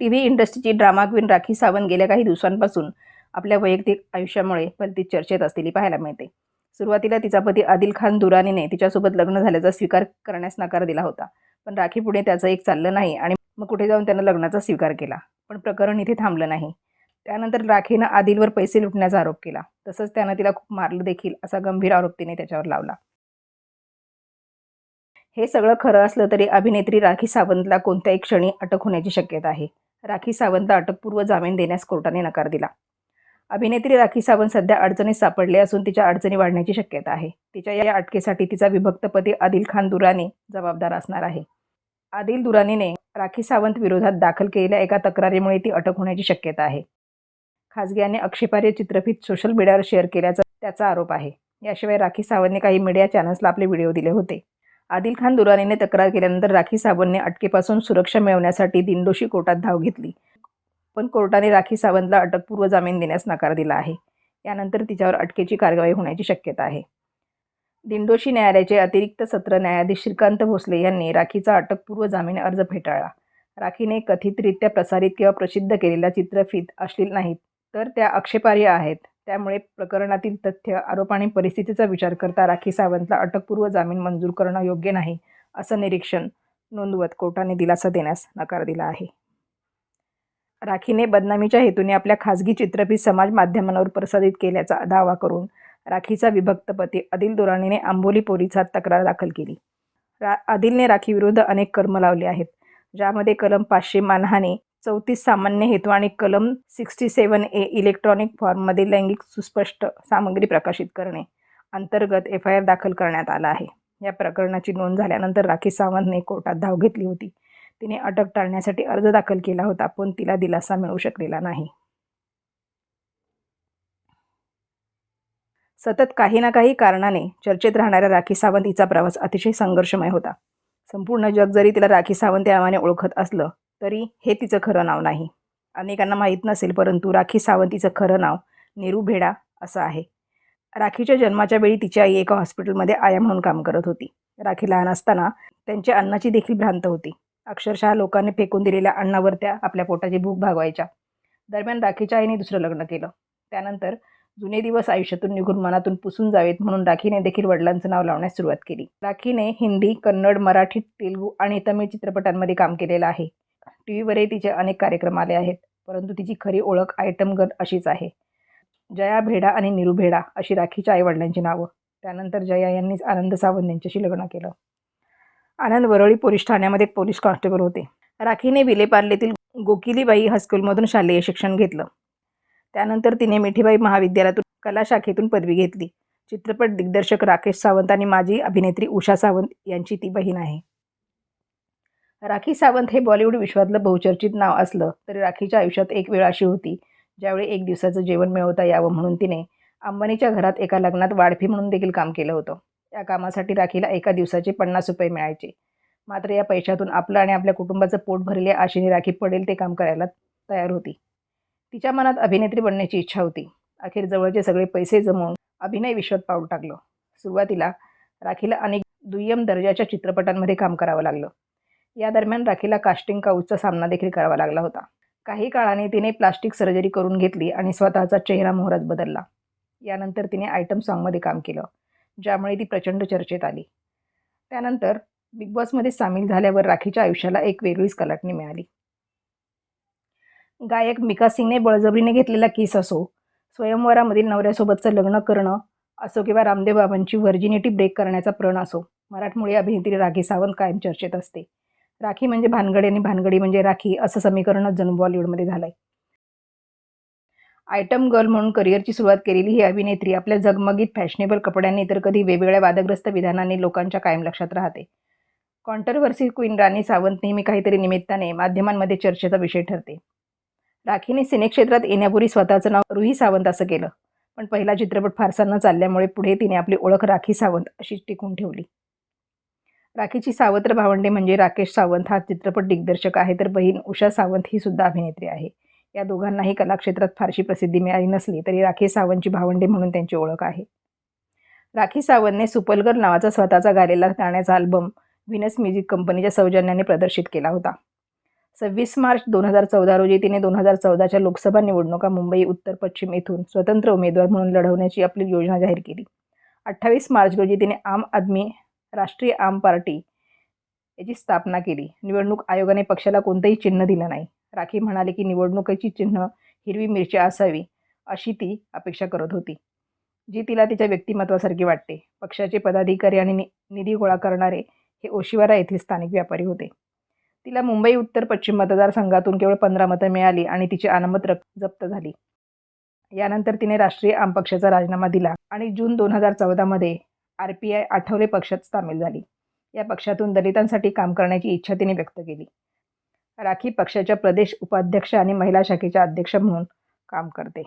T V इंडस्ट्रीची drama queen Rakhi Sawant गेल्या काही दिवसांपासून आपल्या वैयक्तिक आयुष्यामुळे पलती चर्चेत असलेली पाहायला मिळते. सुरुवातीला तिचा पती आदिल खान दुरानीने तिच्यासोबत लग्न झाल्याचा स्वीकार करण्यास नकार दिला होता. पण राखी पुढे त्याचं एक चाललं नाही आणि मग कुठे जाऊन त्यानं लग्नाचा स्वीकार केला? पण प्रकरण इथे थांबलं नाही. त्यानंतर राखीनं आदिलवर पैसे लुटण्याचा आरोप केला. तसंच त्यानं तिला खूप मारलं देखील असा गंभीर आरोप तिने त्याच्यावर लावला. हे सगळं खरं असलं तरी अभिनेत्री राखी सावंतला कोणत्याही क्षणी अटक होण्याची शक्यता आहे. राखी सावंतला अटकपूर्व जामीन देण्यास कोर्टाने नकार दिला. अभिनेत्री राखी सावंत सध्या अडचणीत सापडले असून तिच्या अडचणी वाढण्याची शक्यता आहे. तिच्या या अटकेसाठी तिचा विभक्त पती आदिल खान दुरानी जबाबदार असणार आहे. आदिल दुरानीने राखी सावंत विरोधात दाखल केलेल्या एका तक्रारीमुळे ती अटक होण्याची शक्यता आहे. खाजगी आणि आक्षेपार्ह चित्रफित सोशल मीडियावर शेअर केल्याचा त्याचा आरोप आहे. याशिवाय राखी सावंतने काही मीडिया चॅनल्सला आपले व्हिडिओ दिले होते. आदिल खान दुरानीने तक्रार केल्यानंतर राखी सावंतने अटकेपासून सुरक्षा मिळवण्यासाठी दिंडोशी कोर्टात धाव घेतली. पण कोर्टाने राखी सावंतला अटकपूर्व जामीन देण्यास नकार दिला आहे. यानंतर तिच्यावर अटकेची कारवाई होण्याची शक्यता आहे. दिंडोशी न्यायालयाचे अतिरिक्त सत्र न्यायाधीश श्रीकांत भोसले यांनी राखीचा अटकपूर्व जामीन अर्ज फेटाळला. राखीने कथितरित्या प्रसारित किंवा प्रसिद्ध केलेल्या चित्रफित अश्लील नाहीत तर त्या आक्षेपार्ह आहेत. त्यामुळे प्रकरणातील तथ्य आरोप आणि परिस्थितीचा विचार करता राखी सावंतला अटकपूर्व जामीन मंजूर करणं योग्य नाही असं निरीक्षण नोंदवत कोर्टाने दिलासा देण्यास नकार दिला आहे. राखीने बदनामीच्या हेतूने आपल्या खाजगी चित्रफित समाज माध्यमांवर प्रसारित केल्याचा दावा करून राखीचा विभक्त पती आदिल दुराणीने आंबोली पोलिसात तक्रार दाखल केली. रा आदिलने राखीविरुद्ध अनेक कर्म लावले आहेत ज्यामध्ये कलम पाचशे मानहानी चौतीस सामान्य हेतू आणि कलम सिक्स्टी सेवन ए इलेक्ट्रॉनिक फॉर्ममध्ये लैंगिक सुस्पष्ट सामग्री प्रकाशित करणे अंतर्गत एफ आय आर दाखल करण्यात आला आहे. या प्रकरणाची नोंद झाल्यानंतर राखी सावंतने कोर्टात धाव घेतली होती. तिने अटक टाळण्यासाठी अर्ज दाखल केला होता पण तिला दिलासा मिळू शकलेला नाही. सतत काही ना काही कारणाने चर्चेत राहणाऱ्या राखी सावंत हिचा प्रवास अतिशय संघर्षमय होता. संपूर्ण जग जरी तिला राखी सावंत या नावाने ओळखत असलं तरी हे तिचं खरं नाव नाही. अनेकांना माहीत नसेल परंतु राखी सावंतीचं खरं नाव निरू भेडा असं आहे. राखीच्या जन्माच्या वेळी तिची आई एका हॉस्पिटलमध्ये आया म्हणून काम करत होती. राखी लहान असताना त्यांच्या अन्नाची देखील भ्रांत होती. अक्षरशः लोकांनी फेकून दिलेल्या अन्नावर त्या आपल्या पोटाची भूक भागवायच्या. दरम्यान राखीच्या आईने दुसरं लग्न केलं. त्यानंतर जुने दिवस आयुष्यातून निघून मनातून पुसून जावेत म्हणून राखीने देखील वडिलांचं नाव लावण्यास सुरुवात केली. राखीने हिंदी कन्नड मराठी तेलुगू आणि तमिळ चित्रपटांमध्ये काम केलेलं आहे. टी व्हीवरही तिचे अनेक कार्यक्रम आले आहेत परंतु तिची खरी ओळख आयटम गर्ल अशीच आहे. जया भेडा आणि निरू भेडा अशी राखीच्या आईवडिलांची नावं. त्यानंतर जया यांनीच आनंद सावंत यांच्याशी लग्न केलं. आनंद वरळी पोलीस ठाण्यामध्ये पोलीस कॉन्स्टेबल होते. राखीने विलेपार्लेतील गोकिलीबाई हायस्कूलमधून शालेय शिक्षण घेतलं. त्यानंतर तिने मिठीबाई महाविद्यालयातून कला शाखेतून पदवी घेतली. चित्रपट दिग्दर्शक राकेश सावंत आणि माजी अभिनेत्री उषा सावंत यांची ती बहीण आहे. राखी सावंत हे बॉलिवूड विश्वातलं बहुचर्चित नाव असलं तरी राखीच्या आयुष्यात एक वेळ अशी होती ज्यावेळी एक दिवसाचं जेवण मिळवता यावं म्हणून तिने अंबानीच्या घरात एका लग्नात वाढफी म्हणून देखील काम केलं होतं. या कामासाठी राखीला एका दिवसाचे पन्नास रुपये मिळायचे. मात्र या पैशातून आपलं आणि आपल्या कुटुंबाचं पोट भरले आशेने राखी पडेल ते काम करायला तयार होती. तिच्या मनात अभिनेत्री बनण्याची इच्छा होती. अखेर जवळचे सगळे पैसे जमवून अभिनय विश्वात पाऊल टाकलं. सुरुवातीला राखीला अनेक दुय्यम दर्जाच्या चित्रपटांमध्ये काम करावं लागलं. या दरम्यान राखीला कास्टिंग काऊचचा सामना देखील करावा लागला होता. काही काळाने तिने प्लास्टिक सर्जरी करून घेतली आणि स्वतःचा चेहरा मोहराच बदलला. यानंतर तिने आयटम सॉन्गमध्ये काम केलं ज्यामुळे ती प्रचंड चर्चेत आली. त्यानंतर बिग बॉसमध्ये सामील झाल्यावर राखीच्या आयुष्याला एक वेगळीच कलाटणी मिळाली. गायक मिका सिंगने बळजबरीने घेतलेला किस असो स्वयंवरामधील नवऱ्यासोबतचं लग्न करणं असो किंवा रामदेव बाबांची व्हर्जिनिटी ब्रेक करण्याचा प्रण असो मराठमोळी अभिनेत्री राखी सावंत कायम चर्चेत असते. राखी म्हणजे भानगडी आणि भानगडी म्हणजे राखी असं समीकरणच जणू बॉलिवूडमध्ये झालंय. आयटम गर्ल म्हणून करिअरची सुरुवात केलेली ही अभिनेत्री आपल्या झगमगीत फॅशनेबल कपड्यांनी तर कधी वेगवेगळ्या वादग्रस्त विधानांनी लोकांच्या कायम लक्षात राहते. कॉन्ट्रवर्सी क्वीन राणी सावंत नेहमी काहीतरी निमित्ताने माध्यमांमध्ये चर्चेचा विषय ठरते. राखीने सिनेक्षेत्रात येण्यापूर्वी स्वतःचं नाव रुही सावंत असं केलं. पण पहिला चित्रपट फारसा न चालल्यामुळे पुढे तिने आपली ओळख राखी सावंत अशी टिकून ठेवली. राखीची सावत्र भावंडे म्हणजे राकेश सावंत हा चित्रपट दिग्दर्शक आहे तर बहीण उषा सावंत ही सुद्धा अभिनेत्री आहे. या दोघांनाही कलाक्षेत्रात फारशी प्रसिद्धी मिळाली नसली तरी राखी सावंतची भावंडे म्हणून त्यांची ओळख आहे. राखी सावंतने सुपलगर नावाचा स्वतःचा गायलेला गाण्याचा अल्बम व्हिनस म्युझिक कंपनीच्या सौजन्याने प्रदर्शित केला होता. सव्वीस मार्च दोन हजार चौदा रोजी तिने दोन हजार चौदाच्या लोकसभा निवडणुका मुंबई उत्तर पश्चिम येथून स्वतंत्र उमेदवार म्हणून लढवण्याची आपली योजना जाहीर केली. अठ्ठावीस मार्च रोजी तिने आम आदमी राष्ट्रीय आम पार्टी याची स्थापना केली. निवडणूक आयोगाने पक्षाला कोणतंही चिन्ह दिलं नाही. राखी म्हणाले की निवडणुकीची चिन्ह हिरवी मिरची असावी अशी ती अपेक्षा करत होती. जी तिला तिच्या व्यक्तिमत्वासारखी वाटते. पक्षाचे पदाधिकारी आणि नि निधी गोळा करणारे हे ओशिवारा येथील स्थानिक व्यापारी होते. तिला मुंबई उत्तर पश्चिम मतदारसंघातून केवळ पंधरा मतं मिळाली आणि तिची अनामत रक जप्त झाली. यानंतर तिने राष्ट्रीय आम पक्षाचा राजीनामा दिला आणि जून दोन हजार चौदामध्ये आर पी आय आठवले पक्षात सामील झाली. या पक्षातून दलितांसाठी काम करण्याची इच्छा तिने व्यक्त केली. राखी पक्षाच्या प्रदेश उपाध्यक्ष आणि महिला शाखेच्या अध्यक्ष म्हणून काम करते.